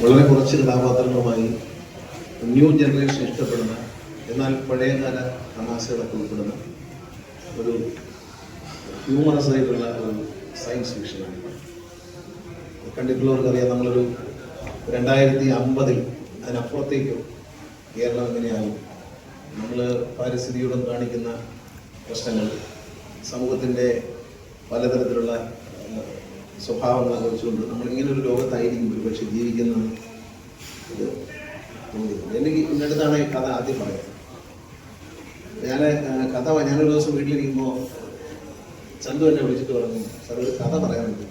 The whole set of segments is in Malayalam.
വളരെ കുറച്ച് കഥാപാത്രങ്ങളുമായി ന്യൂ ജനറേഷൻ ഇഷ്ടപ്പെടുന്ന എന്നാൽ പഴയകാല തമാശകളൊക്കെ ഉൾപ്പെടുന്ന ഒരു ഹ്യൂമറസ് ആയിട്ടുള്ള ഒരു സയൻസ് ഫിക്ഷനാണ് കണ്ടിട്ടുള്ളവർക്ക് അറിയാം നമ്മളൊരു രണ്ടായിരത്തി അമ്പതിൽ അതിനപ്പുറത്തേക്കും കേരളം എങ്ങനെയാകും. നമ്മൾ പാരിസ്ഥിതിയോടും കാണിക്കുന്ന പ്രശ്നങ്ങൾ സമൂഹത്തിന്റെ പലതരത്തിലുള്ള ആ, ആലോചിച്ചുകൊണ്ട് നമ്മളിങ്ങനെ ഒരു ലോകത്തായിരിക്കും ഒരു പക്ഷെ ജീവിക്കുന്നത്. ഇത് എനിക്ക് എന്റെ ഈ കഥ ആദ്യം പറയുന്നത്. ഞാൻ കഥ ഞാനൊരു ദിവസം വീട്ടിലിരിക്കുമ്പോൾ ചന്തു എന്നെ വിളിച്ചിട്ട് പറഞ്ഞു സാർ ഒരു കഥ പറയാനുണ്ട്.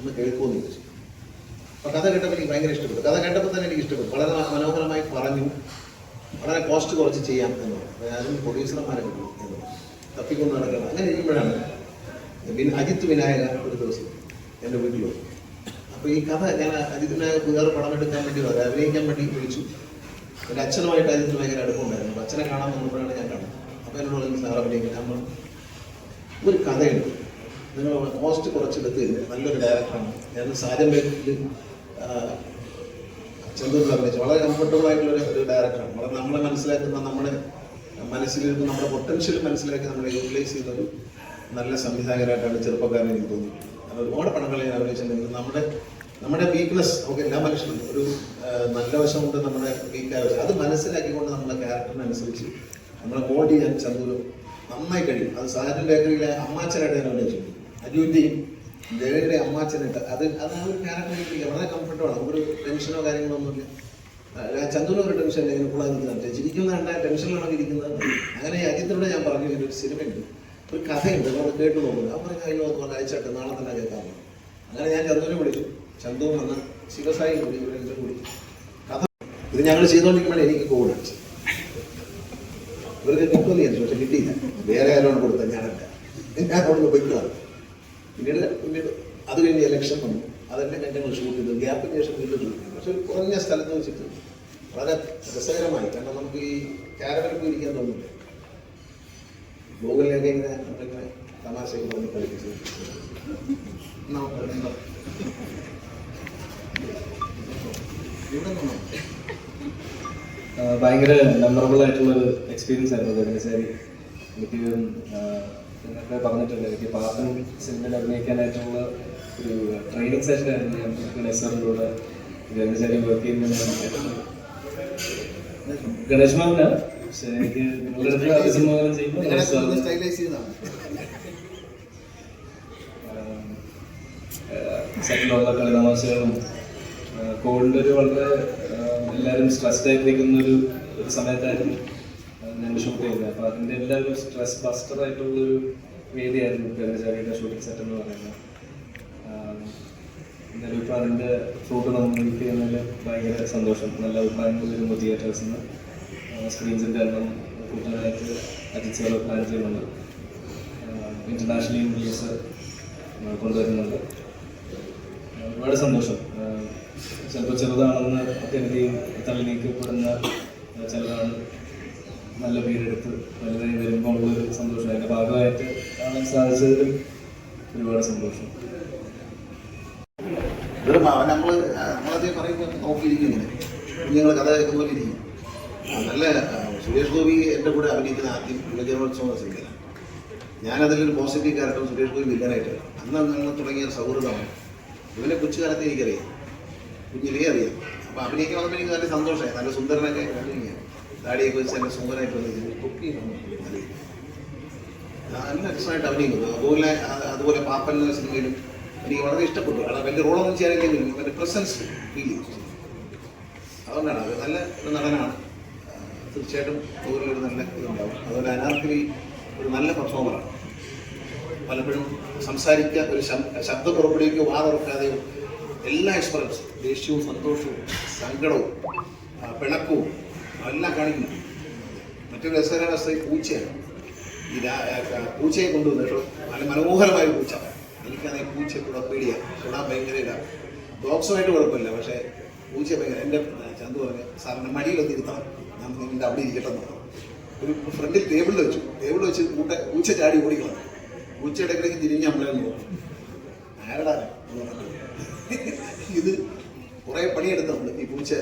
ഒന്ന് കേൾക്കുമെന്ന് ചോദിച്ചു. അപ്പോൾ കഥ കേട്ടപ്പോൾ എനിക്ക് ഭയങ്കര ഇഷ്ടപ്പെട്ടു. കഥ കേട്ടപ്പോൾ തന്നെ എനിക്ക് ഇഷ്ടപ്പെട്ടു. വളരെ മനോഹരമായി പറഞ്ഞു. വളരെ കോസ്റ്റ് കുറച്ച് ചെയ്യാം എന്ന് പറഞ്ഞു. ഞാനും പ്രൊഡ്യൂസർമാരെ കിട്ടും എന്ന്. തപ്പിക്കൊണ്ട് നടക്കണം. അങ്ങനെ ഇരിക്കുമ്പോഴാണ് അജിത് വിനായക ഒരു ദിവസം എന്റെ വന്നു അപ്പോൾ ഈ കഥ ഞാൻ അജിത്തിനെ വേറെ പടം എടുക്കാൻ വേണ്ടി വരാം. അഭിനയിക്കാൻ വേണ്ടി വിളിച്ചു. എന്റെ അച്ഛനുമായിട്ട് അജിത്തിന് ഭയങ്കര അടുപ്പമുണ്ടായിരുന്നു അച്ഛനെ കാണാൻ വന്നപ്പോഴാണ് ഞാൻ കാണുന്നത് അപ്പോൾ എന്നോട് പറഞ്ഞു സാർ അഭിനയിക്കാൻ നമ്മൾ ഒരു കഥയുണ്ട് നിങ്ങൾ കോസ്റ്റ് കുറച്ചെടുത്ത് നല്ലൊരു ഡയറക്ടറാണ് ഞാൻ സാജൻ ബേക്കിൽ ചെന്തൂർ അഭിനയിച്ചു. വളരെ കംഫർട്ടബിൾ ആയിട്ടുള്ള ഒരു- ഡയറക്ടറാണ് വളരെ നമ്മളെ മനസ്സിലാക്കുന്ന നമ്മുടെ മനസ്സിലിരുന്ന് നമ്മുടെ പൊട്ടൻഷ്യൽ മനസ്സിലാക്കി നമ്മളെ യൂട്ടിലൈസ് ചെയ്യുന്ന ഒരു നല്ല സംവിധായകരായിട്ടാണ് ചെറുപ്പക്കാരൻ എനിക്ക് തോന്നി കാരണം ഒരുപാട് പണം ഞാൻ ആഗ്രഹിച്ചിട്ടുണ്ട് നമ്മുടെ നമ്മുടെ വീക്ക്നെസ് നമുക്ക് എല്ലാ മനുഷ്യനും ഒരു നല്ല വശം കൊണ്ട് നമ്മുടെ വീക്കായ വശം അത് മനസ്സിലാക്കിക്കൊണ്ട് നമ്മുടെ ക്യാരക്ടറിനനുസരിച്ച് നമ്മളെ മോൾഡ് ചെയ്യാൻ ചന്തൂരും നന്നായി കഴിയും. അത് സാധാരണ ബേക്കറിയിലെ അമ്മാച്ചനായിട്ട് ഞാൻ അഭിനയിച്ചിട്ടുണ്ട്. അജുവിന്റെയും ദേവയുടെ അമ്മാച്ചനായിട്ട് അത് അത് ആ ഒരു ക്യാരക്ടർ വളരെ കംഫർട്ടബിളാണ് നമുക്കൊരു ടെൻഷനോ കാര്യങ്ങളോ ഒന്നുമില്ല. ചന്ദൂര് ഒരു ടെൻഷൻ ഇല്ല. ഇങ്ങനെ കൂടാതിരിക്കുന്നുണ്ട് ചിരിക്കുന്ന കണ്ട ടെൻഷനിലാണ് ഇരിക്കുന്നത് അങ്ങനെ അജിത്തിലൂടെ ഞാൻ പറഞ്ഞു ഇതിന്റെ ഒരു സിനിമയുണ്ട് ഒരു കഥയുണ്ട്. നമ്മൾ കേട്ടു നോക്കുന്നത് പറഞ്ഞ അയ്യോ നോക്കുമ്പോൾ അയച്ചിട്ട് നാളെ തന്നെ കേൾക്കാൻ അങ്ങനെ ഞാൻ ചന്ദൂരെ വിളിച്ചു. ചന്തു വന്ന് ശിവസായി കൂടി ഇവരെല്ലാം കൂടി കഥ ഇത് ഞങ്ങൾ ചെയ്തുകൊണ്ടിരിക്കുമ്പോൾ എനിക്ക് കോഡ് അടിച്ചു ഇവർക്ക് കിട്ടുമെന്ന് വിചാരിച്ചു പക്ഷെ കിട്ടിയില്ല. വേറെ ആരോട് കൊടുത്ത ഞാനല്ല ഞാൻ അവിടെ നിന്ന് പോയിക്കാറ് പിന്നീട് പിന്നീട് അത് കഴിഞ്ഞ് ഇലക്ഷൻ വന്നു. അതെല്ലാം കഴിഞ്ഞ് ഷൂട്ട് ചെയ്തു. ഗ്യാപ്പിന് ശേഷം വീണ്ടും ഷൂട്ട് പക്ഷെ ഒരു കുറഞ്ഞ സ്ഥലത്ത് വെച്ചിട്ട് വളരെ രസകരമായി. കാരണം നമുക്ക് ഈ ക്യാരവനിൽ പോയിരിക്കാൻ തോന്നില്ല ഗൂഗിളിലൊക്കെ ഇങ്ങനെ നമ്മളിങ്ങനെ തമാശയ്ക്ക് പറഞ്ഞ് കളിപ്പിച്ചു ഭയങ്കര മെമ്മറബിൾ ആയിട്ടുള്ള ഒരു എക്സ്പീരിയൻസ് ആയിരുന്നു ഗണേശാരി എനിക്ക് എന്നൊക്കെ പറഞ്ഞിട്ടുണ്ട്. എനിക്ക് പാപ്പൻ സിനിമയിൽ അഭിനയിക്കാനായിട്ടുള്ള ഒരു ട്രെയിനിങ് സെഷൻ ആയിരുന്നു ഞാൻ ഗണേശ് സാറിന്റെ കൂടെ ഗണേശാരി വർക്ക് ചെയ്യുന്ന ഗണേഷ് മാമിന് പക്ഷേ എനിക്ക് നിങ്ങളുടെ അടുത്ത് അഭിസംബോധന ചെയ്യുമ്പോൾ സെക്കൻഡ് സെറ്റിലുള്ള കളിതമാശകളും കോവിഡിന്റെ ഒരു വളരെ എല്ലാവരും സ്ട്രെസ്ഡ് ആയിട്ടിരിക്കുന്ന ഒരു ഒരു സമയത്തായിരുന്നു ഞാൻ ഷൂട്ട് ചെയ്തത് അപ്പോൾ അതിന്റെ എല്ലാ ഒരു സ്ട്രെസ് ബസ്റ്റർ ആയിട്ടുള്ളൊരു വേദിയായിരുന്നു ഗംഗചാരിയുടെ ഷൂട്ടിംഗ് സെറ്റ് എന്ന് പറയുന്നത് എന്നാലും ഇപ്പോൾ അതിന്റെ ഫ്രൂട്ട് നമ്മൾ ഭയങ്കര സന്തോഷം നല്ല അഭിപ്രായങ്ങൾ വരുമ്പോൾ തിയേറ്റേഴ്സിൽ നിന്ന് സ്ക്രീൻസിന്റെ എണ്ണം കൂട്ടാനായിട്ട് സാർ പ്ലാൻ ചെയ്യുന്നുണ്ട്. ഇന്റർനാഷണലി മൂവീസ് കൊണ്ടുവരുന്നുണ്ട്. ഒരുപാട് സന്തോഷം. ചിലപ്പോൾ ചെറുതാണെന്ന് കരുതി തള്ളി നീക്കപ്പെടുന്ന ചിലതാണ് നല്ല പേരെടുത്ത് വലുതായി വരുമ്പോൾ ഉള്ളൊരു സന്തോഷം. അതിന്റെ ഭാഗമായിട്ട് കാണാൻ സാധിച്ചതിൽ ഒരുപാട് സന്തോഷം. വെറും നമ്മൾ നമ്മളതേ പറയുമ്പോൾ നോക്കിയിരിക്കും ഇങ്ങനെ. കഥ കേൾക്കുന്ന നല്ല സുരേഷ് ഗോപി എന്റെ കൂടെ അഭിനയിക്കുന്ന ആദ്യം യുവജനോത്സവം സിനിമയിലാണ്. ഞാനതിലൊരു പോസിറ്റീവ് ക്യാരക്ടർ സുരേഷ് ഗോപി വില്ലനായിട്ട് അന്ന് ഞങ്ങൾ തുടങ്ങിയ സൗഹൃദമാണ്. ഇവനെ കൊച്ചുകാലത്തെ എനിക്കറിയാം. കുഞ്ഞിലേ അറിയാം. അപ്പോൾ അഭിനയിക്കാൻ വന്നപ്പോൾ എനിക്ക് നല്ല സന്തോഷമായി. നല്ല സുന്ദരനൊക്കെ അഭിനയിക്കാം താടിയൊക്കെ വെച്ച് നല്ല സുന്ദരമായിട്ട് വന്നിരിക്കുന്നു കുക്കി നല്ല രസമായിട്ട് അഭിനയിക്കുന്നു. അതുപോലെ അതുപോലെ പാപ്പൻ എന്ന സിനിമയിലും എനിക്ക് വളരെ ഇഷ്ടപ്പെട്ടു. കാരണം വലിയ റോളൊന്നും ചെയ്യാനില്ലെങ്കിലും പ്രസൻസ് ഫീൽ ചെയ്തു. അതുകൊണ്ടാണ് അത് നല്ല ഒരു നടനാണ്. തീർച്ചയായിട്ടും ഒരു നല്ല ഇതുണ്ടാവും. അതുപോലെ അനാർക്കലി ഒരു നല്ല പെർഫോമറാണ് പലപ്പോഴും സംസാരിക്കുക ഒരു ശബ്ദ പുറപ്പെടുവിക്കുകയോ വാ തുറക്കാതെയോ എല്ലാ എക്സ്പ്രൻസും ദേഷ്യവും സന്തോഷവും സങ്കടവും പിണക്കവും എല്ലാം കാണിക്കുന്നു മറ്റൊരു രസകരാവസ്ഥ ഈ പൂച്ചയാണ്. ഈ പൂച്ചയെ കൊണ്ടുവന്നു കേട്ടോ. നല്ല മനോഹരമായ പൂച്ച. എനിക്കാണെങ്കിൽ പൂച്ച കൂടെ പേടിയാണ് കൂടാൻ ഭയങ്കര ഇതാണ് ഡോഗ്സുമായിട്ട് കുഴപ്പമില്ല പക്ഷേ പൂച്ച ഭയങ്കര എന്റെ ചന്തു പറഞ്ഞ് സാറിന്റെ മടിയിലൊന്ന് ഇരുത്തണം. ഞാൻ നിങ്ങളുടെ അവിടെ ഇരിക്കട്ടെ എന്ന് ഒരു ഫ്രണ്ടിൽ ടേബിളിൽ വെച്ചു. ടേബിളിൽ വെച്ച് കൂട്ട ഉച്ച ചാടി ഓടിക്കണം ഉച്ച ഇടയ്ക്കിടയ്ക്ക് തിരിഞ്ഞ് നമ്മളെ നോക്കും ആരടാ. ഇത്? കുറേ പണിയെടുത്തുണ്ട് ഈ പൂച്ച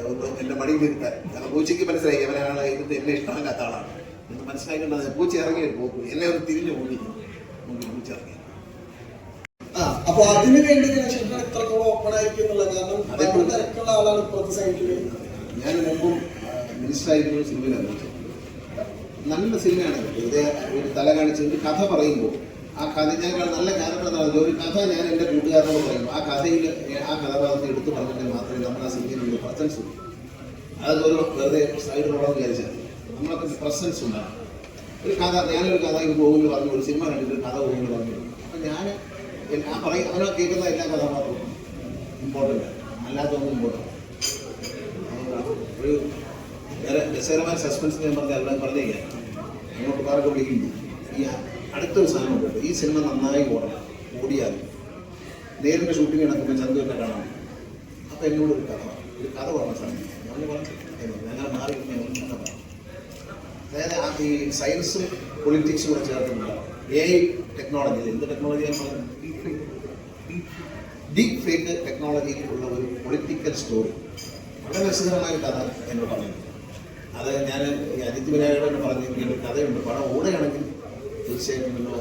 എന്റെ എന്റെ മടിയിൽ ഇരുത്താൻ. കാരണം പൂച്ചയ്ക്ക് മനസ്സിലായി അവനാണ് ഇത് എന്നെ ഇഷ്ടമല്ലാത്ത ആളാണ്. എന്ന് മനസ്സിലാക്കേണ്ടത് പൂച്ച ഇറങ്ങി പോകും എന്നെ ഒന്ന് തിരിഞ്ഞു പോയി നോക്കി പൂച്ച ഇറങ്ങി. അപ്പൊ അതിന് വേണ്ടി എത്രത്തോളം ഓപ്പൺ ആയിരിക്കും എന്നുള്ള കാരണം ആളാണ് ഞാൻ മുമ്പും ഒരു സിനിമയിൽ നല്ല സിനിമയാണ്. വെറുതെ ഒരു തല കാണിച്ച് ഒരു കഥ പറയുമ്പോൾ ആ കഥ ഞാൻ നല്ല ക്യാരക്ടർ ഒരു കഥ ഞാൻ എന്റെ കൂട്ടുകാരനോട് പറയും ആ കഥയിൽ ആ കഥാപാത്രത്തെ എടുത്തു പറഞ്ഞിട്ട് മാത്രമേ നമ്മൾ ആ സിനിമയിലുള്ള പ്രസൻസ് ഉള്ളൂ. അതൊക്കെ ഒരു വെറുതെ സൈഡ് റോളെന്ന് വിചാരിച്ചാൽ നമ്മളൊക്കെ പ്രസൻസ് ഉണ്ടാകും ഒരു കഥ ഞാനൊരു കഥ ഇത് പോകുമ്പോൾ പറഞ്ഞു ഒരു സിനിമ കണ്ടിട്ട് കഥ പോകുമ്പോൾ പറഞ്ഞു. അപ്പം ഞാൻ ആ പറയും അവനെ കേൾക്കുന്ന എല്ലാ കഥാപാത്രവും ഇമ്പോർട്ടന്റ് അല്ലാത്തൊന്നും ഇമ്പോർട്ടന്റ് ഒരു രസകരമായ സസ്പെൻസ് ഞാൻ പറഞ്ഞ എല്ലാം പറഞ്ഞേക്കാം അങ്ങോട്ട് പാറൊക്കെ വിളിക്കുമ്പോൾ ഈ അടുത്തൊരു സാധനം ഉണ്ട് ഈ സിനിമ നന്നായി ഓടണം ഓടിയാൽ നേരിന്റെ ഷൂട്ടിംഗ് നടക്കുമ്പോൾ ചന്തു എന്നെ കാണാം. അപ്പോൾ എന്നോട് ഒരു കഥ ഒരു കഥ പറഞ്ഞ സാധനം ഞാൻ പറഞ്ഞു അങ്ങനെ മാറി അതായത് ആ ഈ സയൻസും പൊളിറ്റിക്സും കൂടെ ചേർത്തിട്ടുള്ള എ ഐ ടെക്നോളജി എന്ത് ടെക്നോളജിയാണ് പറയുന്നത് ഡീപ് ഫേക്ക് ടെക്നോളജിയിൽ ഉള്ള ഒരു പൊളിറ്റിക്കൽ സ്റ്റോറി വളരെ രസകരമായ കഥ എന്നോട് പറഞ്ഞു അത് ഞാൻ അജിത് വിനായകനോട് പറഞ്ഞു ഒരു കഥയുണ്ട്. പടം ഓടുകയാണെങ്കിൽ തീർച്ചയായിട്ടും നിങ്ങൾ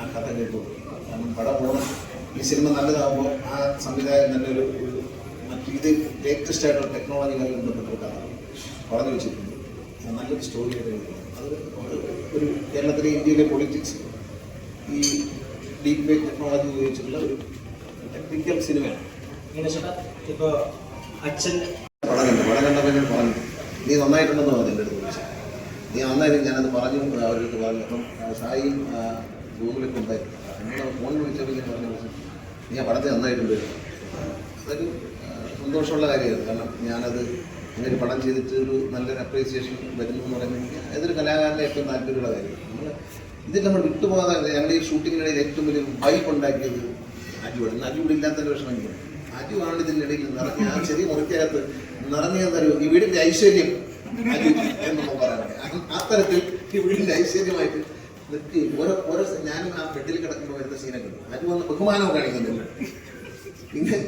ആ കഥ കേട്ടു കാരണം പടം ഓടണം. ഈ സിനിമ നല്ലതാകുമ്പോൾ ആ സംവിധായകൻ തന്നെ ഒരു മറ്റു ഇത് ലേറ്റസ്റ്റ് ആയിട്ടുള്ള ടെക്നോളജികളിൽ ബന്ധപ്പെട്ട കഥ പറഞ്ഞു വെച്ചിട്ടുണ്ട്. നല്ലൊരു സ്റ്റോറി അത് അത് ഒരു കേരളത്തിലെ ഇന്ത്യയിലെ പൊളിറ്റിക്സ് ഈ ഡീപ് ബേ ടെക്നോളജി ഉപയോഗിച്ചിട്ടുള്ള ഒരു ടെക്നിക്കൽ സിനിമയാണ് ഇപ്പോൾ അച്ഛൻ പടം കണ്ടു. പടം കണ്ടപ്പോൾ ഞാൻ പറഞ്ഞു നീ നന്നായിട്ടുണ്ടെന്ന് പറഞ്ഞു എന്റെ അടുത്ത് വിളിച്ചു. നീ നന്നായിട്ട് ഞാനത് പറഞ്ഞു അവരുടെ അടുത്ത് പറഞ്ഞു. അപ്പം സായി ഗൂഗിളിൽ കൊണ്ടായിരുന്നു എന്നോട് ഫോൺ വിളിച്ചപ്പോൾ ഞാൻ പറഞ്ഞു വിളിച്ചു. നീ ആ പടത്തെ നന്നായിട്ടുണ്ട് അതൊരു സന്തോഷമുള്ള കാര്യമായിരുന്നു. കാരണം ഞാനത് അങ്ങനെ പടം ചെയ്തിട്ട് ഒരു നല്ലൊരു അപ്രീസിയേഷൻ വരുന്നു എന്ന് പറയുന്നത് എനിക്ക് ഏതൊരു കലാകാരന്റെ ഏറ്റവും താല്പര്യമുള്ള കാര്യമാണ് നമ്മൾ ഇതിൽ നമ്മൾ വിട്ടുപോകാതെ ഞങ്ങളുടെ ഈ ഷൂട്ടിങ്ങിനിടയിൽ ഏറ്റവും വലിയ വൈബ് ഉണ്ടാക്കിയത് അടിപൊളി. അടിപൊളി ഇല്ലാത്തൊരു വിഷമം എനിക്ക് അജു ആണ് ഇതിന്റെ ഇടയിൽ നിറഞ്ഞ ആ ചെറിയ മുറിക്കകത്ത് നിറഞ്ഞതെന്നറിയോ? ഈ വീടിന്റെ ഐശ്വര്യം അജു എന്നൊക്കെ പറയാറുണ്ട് ആ- ആ തരത്തിൽ ഈ വീടിന്റെ ഐശ്വര്യമായിട്ട് നിർത്തി. ഓരോ ഓരോ ഞാനും ആ ബെഡിൽ കിടക്കുമ്പോൾ വരുന്ന സീനൊക്കെ അജു വന്ന് ബഹുമാനവും കാണിക്കുന്നുണ്ട്. ഇങ്ങനെ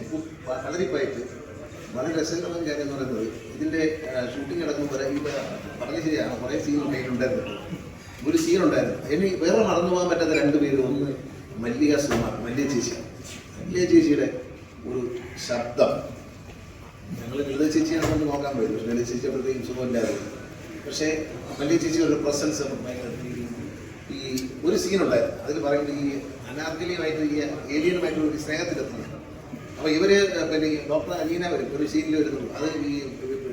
കളരിപ്പായിട്ട് വളരെ രസകരമായ കാര്യം എന്ന് പറയുന്നത് ഇതിന്റെ ഷൂട്ടിംഗ് നടക്കുമ്പോൾ ഈ പറഞ്ഞ ശരിയാണ്. കുറേ സീൻ ഉണ്ടായിരുന്നു ഒരു സീൻ ഉണ്ടായിരുന്നു. ഇനി വേറെ മറന്നു പോകാൻ പറ്റാത്ത രണ്ട് പേര്. ഒന്ന് മല്ലിക സുമാർ മല്ലിക ചേച്ചി. മല്ലിക ചേച്ചിയുടെ ഒരു ശബ്ദം. ഞങ്ങൾ ലളിത ചേച്ചിയാണ് കൊണ്ട് നോക്കാൻ പറ്റും ലളിത ചേച്ചി അപ്പോഴത്തേക്കും സുഖമില്ലായിരുന്നു പക്ഷേ മല്ലിക ചേച്ചി ഒരു പ്രസൻസ് ഈ ഒരു സീൻ ഉണ്ടായിരുന്നു. അതിൽ പറയുന്നത് ഈ അനാർഗലിയുമായിട്ട് ഈ ഏലിയനുമായിട്ട് ഒരു സ്നേഹത്തിലെത്തുന്നു. അപ്പോൾ ഇവർ പിന്നെ ഡോക്ടർ അലീന വരും. ഒരു സീനിൽ വരുന്നുള്ളൂ. അത് ഈ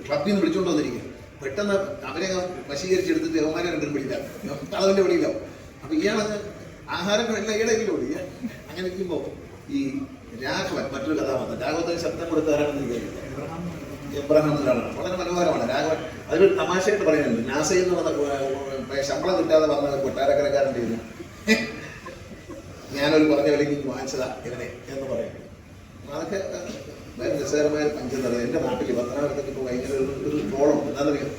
ക്ലബിൽ നിന്ന് വിളിച്ചുകൊണ്ട് വന്നിരിക്കും പെട്ടെന്ന് അവരെ വശീകരിച്ചെടുത്തിട്ട് യവന്മാരെ രണ്ടും പിടിക്കാം കളവിന്റെ പിടിയിലാവും അപ്പോൾ ഇയാളത് ആഹാരം എല്ലാം ഇയാളെ ഓടി അങ്ങനെ ഇരിക്കുമ്പോൾ ഈ രാഘവൻ മറ്റൊരു കഥാപാത്രം. രാഘവത്തിന് ശബ്ദം കൊടുത്താരാണെന്ന് എനിക്കറിയില്ല എബ്രഹാം എന്നൊരാളാണ് വളരെ മനോഹരമാണ് രാഘവൻ. അതൊരു തമാശയായിട്ട് പറയുന്നുണ്ട്. നാസയിൽ നിന്ന് വന്ന ശമ്പളം കിട്ടാതെ വന്ന കൊട്ടാരക്കരക്കാരന്റെ ഇത് ഞാനൊരു പറഞ്ഞ വിലയ്ക്ക് വാങ്ങിച്ചതാ ഇവനെ എന്ന് പറയും. അതൊക്കെ ഒരു പഞ്ചതന്ത്രം എന്റെ നാട്ടിൽ പത്തനാപുരത്തൊക്കെ ഇപ്പോൾ ഭയങ്കര ഒരു ഒരു ട്രോളം എന്താണെന്നറിയാം?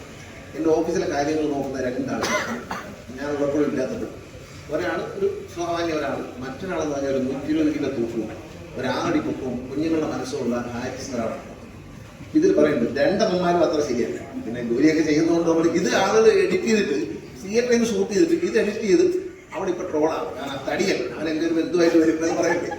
എന്റെ ഓഫീസിലെ കാര്യങ്ങൾ നോക്കുന്ന രണ്ടാണ് ഞാൻ ഉള്ളപ്പോഴും ഇല്ലാത്തപ്പോൾ ഒരാൾ ഒരു സാമാന്യ ഒരാൾ. മറ്റൊരാളെന്ന് പറഞ്ഞാൽ ഒരു നൂറ്റി ഇരുപത് കിലോ തൂക്കവും ഒരാറടി പൊക്കും കുഞ്ഞുങ്ങളുടെ മനസ്സുള്ള ഹാരിസ് ഒരാളാണ് ഇതിൽ പറയുന്നുണ്ട് രണ്ടമ്മമാരും അത്ര ശരിയല്ല. പിന്നെ ജോലിയൊക്കെ ചെയ്യുന്നതുകൊണ്ട് നമ്മൾ ഇത് ആളുകൾ എഡിറ്റ് ചെയ്തിട്ട് തിയേറ്ററിൽ നിന്ന് ഷൂട്ട് ചെയ്തിട്ട് ഇത് എഡിറ്റ് ചെയ്ത് അവിടെ ഇപ്പൊ ട്രോളാണ് കാരണം തടിയൻ അവൻ എന്റെ ഒരു ബന്ധുവായിട്ട് വരുന്നത് പറയട്ടെ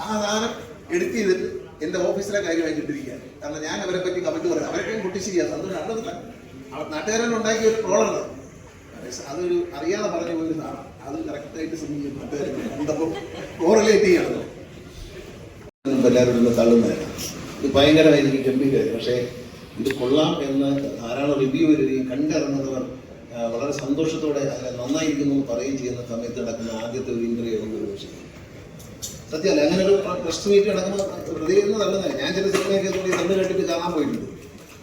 ആ സാധനം എഡിറ്റ് ചെയ്തിട്ട് എന്റെ ഓഫീസിലെ കാര്യമായി കിട്ടിരിക്കുക കാരണം ഞാൻ അവരെ പറ്റി കമന്റ് പറയാം അവരൊക്കെ കുട്ടി സന്തോഷം അവിടെ നാട്ടുകാരെല്ലാം ഉണ്ടാക്കിയ ഒരു ട്രോളാണ് അതൊരു അറിയാതെ പറഞ്ഞു പോയി അത് കറക്റ്റായിട്ട് ശ്രമിക്കും നാട്ടുകാർ കണ്ടപ്പോൾ കോറിലേറ്റ് ചെയ്യണത് എല്ലാവരും തള്ളുന്നതല്ല. ഇത് ഭയങ്കരമായിരിക്കും ഗംഭീരമായിരുന്നു പക്ഷേ ഇത് കൊള്ളാം എന്ന് ധാരാളം റിവ്യൂ വരികയും കണ്ടിറങ്ങുന്നവർ വളരെ സന്തോഷത്തോടെ അല്ല നന്നായിരിക്കുന്നു എന്ന് പറയുകയും ചെയ്യുന്ന സമയത്ത് നടക്കുന്ന ആദ്യത്തെ ഒരു ഇന്റർവ്യൂ ആയിരുന്നു ഒരു സത്യമല്ല അങ്ങനെ ഒരു പ്രസ് മീറ്റ് നടക്കുന്ന ഹൃദയം എന്ന് ഞാൻ ചില സിനിമയൊക്കെ കൂടി തള്ളു കേട്ടിട്ട് കാണാൻ പോയിട്ടുണ്ട്.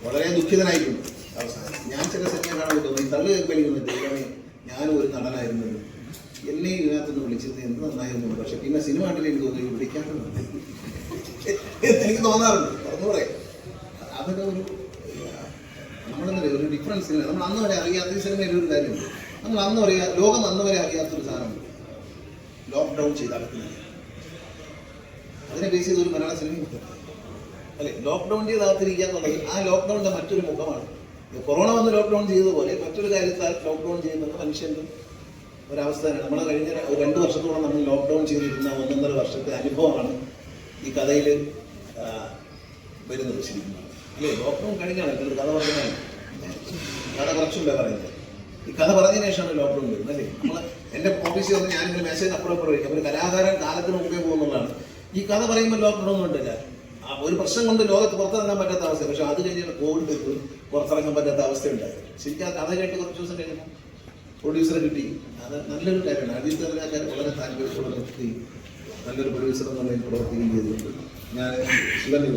വളരെ ദുഃഖിതനായിട്ടുണ്ട്. അവസാനം ഞാൻ ചില സിനിമ കാണാൻ തോന്നി തള്ളു കേൾപ്പിക്കുന്നത് ദൈവമേ ഞാനും ഒരു നടനായിരുന്നു എന്നെ. ഇതിനകത്തുനിന്ന് വിളിച്ചത് എന്ത് നന്നായിരുന്നു പക്ഷെ പിന്നെ സിനിമ കണ്ടിട്ട് എനിക്ക് തോന്നി വിളിക്കാറുണ്ട് എനിക്ക് തോന്നാറുണ്ട്. തുറന്നു പറയാം. അതൊക്കെ ഒരു നമ്മളെന്താ ഒരു ഡിഫറൻസ് ഇല്ല. നമ്മൾ അന്ന് വരെ അറിയാത്ത ഈ സിനിമയിൽ ഒരു കാര്യമുണ്ട് നമ്മൾ അന്ന് വരെ ലോകം അന്ന് വരെ അറിയാത്തൊരു സാധനമുണ്ട് ലോക്ക്ഡൗൺ ചെയ്ത് നടക്കുന്നത് അതിനെ ബേസ് ചെയ്ത് ഒരു മലയാള സിനിമ അല്ലെ? ലോക്ക്ഡൗൺ ചെയ്താകത്തിരിക്കുക എന്നുള്ളത് ആ ലോക്ക്ഡൗണിന്റെ മറ്റൊരു മുഖമാണ് കൊറോണ വന്ന് ലോക്ക്ഡൗൺ ചെയ്തതുപോലെ മറ്റൊരു കാര്യത്താൽ ലോക്ക്ഡൗൺ ചെയ്യുന്നത് മനുഷ്യന്റെ ഒരവസ്ഥയാണ്. നമ്മൾ കഴിഞ്ഞ രണ്ട് വർഷത്തോളം നമ്മൾ ലോക്ക്ഡൗൺ ചെയ്തിരുന്ന ഒന്നൊന്നര വർഷത്തെ അനുഭവമാണ് ഈ കഥയിൽ വരുന്നത് ശരിക്കും. അല്ലേ? ലോക്ക്ഡൗൺ കഴിഞ്ഞാണ് ഇപ്പോൾ ഒരു കഥ പറഞ്ഞാണ്. കഥ കുറച്ചുണ്ടേ പറയുന്നത്. ഈ കഥ പറഞ്ഞതിന് ശേഷമാണ് ലോക്ക്ഡൗൺ വരുന്നത് അല്ലേ? നമ്മൾ എന്റെ ഓഫീസിൽ വന്ന് ഞാനിങ്ങനെ മെസ്സേജ് അപ്പുറം അപ്പുറം വയ്ക്കും. ഒരു കലാകാരൻ കാലത്തിന് മുമ്പേ പോകുന്നുള്ളതാണ്. ഈ കഥ പറയുമ്പോൾ ലോക്ക്ഡൗൺ ഉണ്ടല്ല ഒരു പ്രശ്നം കൊണ്ട് ലോകത്ത് പുറത്തിറങ്ങാൻ പറ്റാത്ത അവസ്ഥ പക്ഷെ അത് കഴിഞ്ഞാൽ കോവിഡ് പുറത്തിറങ്ങാൻ പറ്റാത്ത അവസ്ഥ ഉണ്ടായിരുന്നു ശരിക്കും കഥ കേട്ട് കുറച്ച് ദിവസം കഴിഞ്ഞപ്പോൾ പ്രൊഡ്യൂസറെ കിട്ടി. അത് നല്ലൊരു കാര്യമാണ്. അജിത് അതിനാക്കാൻ വളരെ താല്പര്യത്തോടെ നിർത്തി നല്ലൊരു പ്രൊഡ്യൂസർ എന്നുള്ള പ്രവർത്തിക്കുകയും ചെയ്തിട്ടുണ്ട്. ഞാൻ ശിവനെ